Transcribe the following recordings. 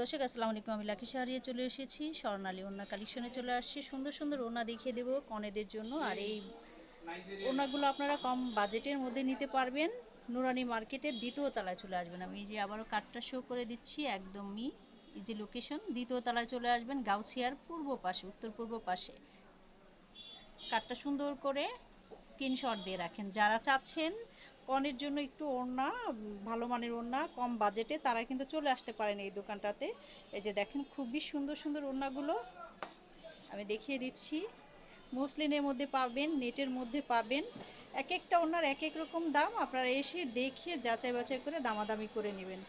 দর্শক, আসসালামু আলাইকুম। আমি লাকি হারিয়ে চলে এসেছি। স্বর্ণালী ওনা কালেকশনে চলে আসছি। সুন্দর সুন্দর ওনা দেখিয়ে দেবো কনেদের জন্য। আর এই ওনাগুলো আপনারা কম বাজেটের মধ্যে নিতে পারবেন। নুরানি মার্কেটের দ্বিতীয় তলায় চলে আসবেন। আমি এই যে আবারও কার্ডটা শো করে দিচ্ছি একদমই এই যে লোকেশন দ্বিতীয় তলায় চলে আসবেন গাউসিয়ার পূর্ব পাশে, উত্তর পূর্ব পাশে। কার্ডটা সুন্দর করে স্ক্রিনশট দিয়ে রাখেন। যারা চাচ্ছেন কনের জন্য একটু ওড়না ভালো মানের ওড়না, কম বাজেটে। তারা কিন্তু চলে আসতে পারেন এই দোকানটাতে। এই যে দেখেন, খুবই সুন্দর সুন্দর ওড়নাগুলো। আমি দেখিয়ে দিচ্ছি। মসলিনের মধ্যে পাবেন, নেটের মধ্যে পাবেন। এক একটা ওড়নার এক এক রকম দাম। আপনারা এসে দেখে, যাচাই বাছাই করে দামাদামি করে নেবেন।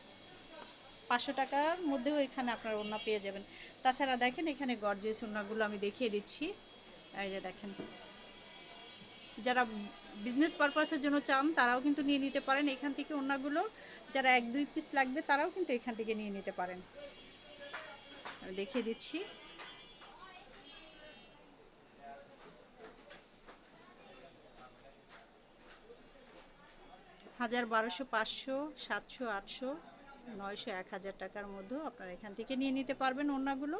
পাঁচশো টাকার মধ্যেও এখানে আপনার ওড়না পেয়ে যাবেন। তাছাড়া দেখেন, এখানে গর্জেস ওড়নাগুলো আমি দেখিয়ে দিচ্ছি। এই যে দেখেন। যারা বিজনেস পারপাসের জন্য চান, তারাও কিন্তু নিয়ে নিতে পারেন। এখান থেকে ওড়নাগুলো যারা এক, দুই পিস লাগবে, তারাও কিন্তু এখান থেকে নিয়ে নিতে পারেন। দেখিয়ে দিচ্ছি। হাজার বারোশো, পাঁচশো, সাতশো, আটশো, নয়শো, এক হাজার টাকার মধ্যেও আপনারা এখান থেকে নিয়ে নিতে পারবেন ওড়নাগুলো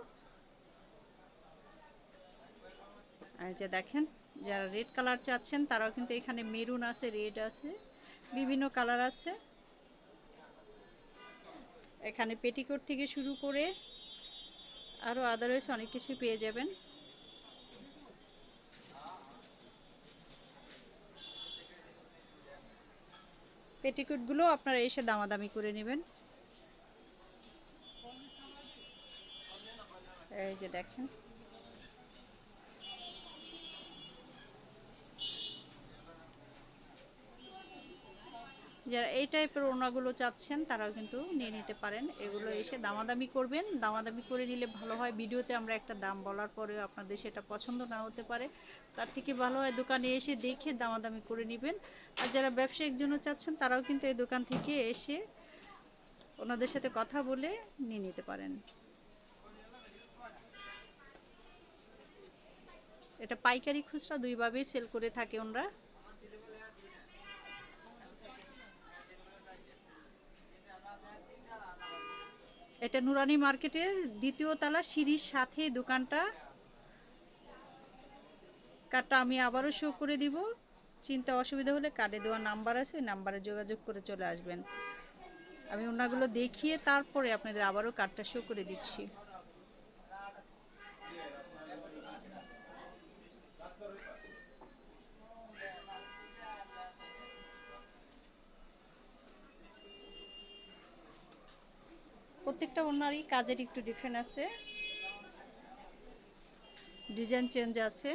আর যে দেখেন যারা রেড কালার চাচ্ছেন, তারাও কিন্তু এখানে মেরুন আছে রেড আছে, বিভিন্ন কালার আছে। এখানে পেটিকোট থেকে শুরু করে আরও আদারওয়াইজ অনেক কিছু পেয়ে যাবেন। পেটিকোটগুলো আপনারা এসে দামাদামি করে নেবেন। এই যে দেখেন। যারা এই টাইপের ওড়নাগুলো চাচ্ছেন, তারাও কিন্তু নিয়ে নিতে পারেন। এগুলো এসে দামাদামি করবেন। দামাদামি করে নিলে ভালো হয়। ভিডিওতে আমরা একটা দাম বলার পরেও আপনাদের সেটা পছন্দ না হতে পারে। তার থেকে ভালো হয় দোকানে এসে দেখে দামাদামি করে নেবেন। আর যারা ব্যবসায়িক জন্য চাচ্ছেন, তারাও কিন্তু এই দোকান থেকে এসে ওনাদের সাথে কথা বলে নিয়ে নিতে পারেন। এটা পাইকারি খুচরা দুইভাবেই সেল করে থাকে ওনারা। এটা নুরানি মার্কেটের দ্বিতীয় তলা সিঁড়ির সাথে দোকানটা। কার্ডটা আমি আবারও শো করে দিব। চিন্তা অসুবিধা হলে কার্ডে দেওয়া নাম্বার আছে নাম্বারে যোগাযোগ করে চলে আসবেন। আমি ওনাগুলো দেখিয়ে তারপরে আপনাদের আবারও কার্ডটা শো করে দিচ্ছি। প্রত্যেকটা ওনারই কাজের একটু ডিফারেন্ট আছে। ডিজাইন চেঞ্জ আছে।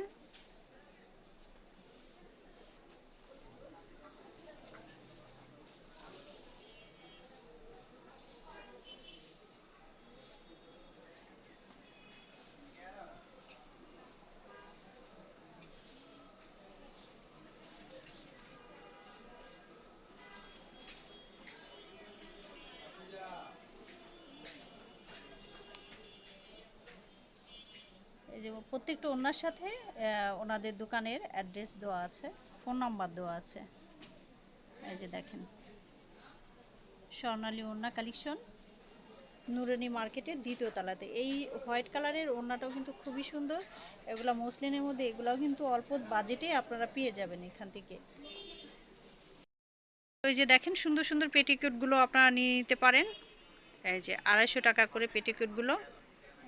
এই যে প্রত্যেকটা ওনার সাথে ওনাদের দোকানের অ্যাড্রেস দেওয়া আছে ফোন নাম্বার দেওয়া আছে। এই যে দেখেন, স্বর্ণালী ওড়না কালেকশন নুরানি মার্কেটের দ্বিতীয় তলাতে। এই হোয়াইট কালারের ওড়নাটাও কিন্তু খুবই সুন্দর। এগুলো মসলিনের মধ্যে, এগুলাও কিন্তু অল্প বাজেটে আপনারা পেয়ে যাবেন এখান থেকে। ওই যে দেখেন, সুন্দর সুন্দর পেটিকোটগুলো আপনারা নিয়ে নিতে পারেন। এই যে আড়াইশো টাকা করে পেটিকোটগুলো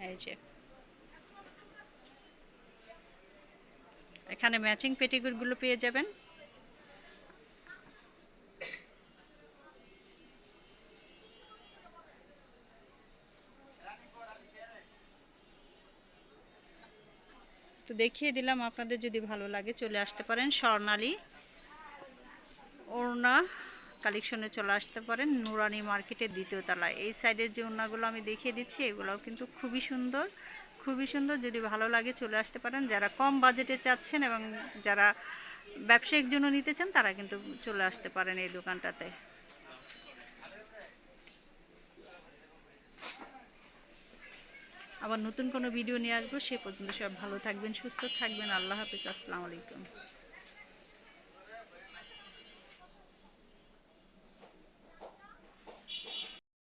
এই যে এখানে ম্যাচিং পেটিকোটগুলো পেয়ে যাবেন। তো দেখিয়ে দিলাম আপনাদের যদি ভালো লাগে চলে আসতে পারেন। স্বর্ণালী ওড়না কালেকশনে চলে আসতে পারেন। নুরানি মার্কেটের দ্বিতীয় তলায়। এই সাইডের যে ওড়নাগুলো আমি দেখিয়ে দিচ্ছি, এগুলোও কিন্তু খুবই সুন্দর। খুবই সুন্দর। যদি ভালো লাগে চলে আসতে পারেন। যারা কম বাজেটে চাচ্ছেন এবং যারা ব্যবসায়িক জন্য নিতে চান, তারা কিন্তু চলে আসতে পারেন এই দোকানটাতে। আবার নতুন কোনো ভিডিও নিয়ে আসব। সে পর্যন্ত সব ভালো থাকবেন, সুস্থ থাকবেন। আল্লাহ হাফিজ। আসসালামু আলাইকুম।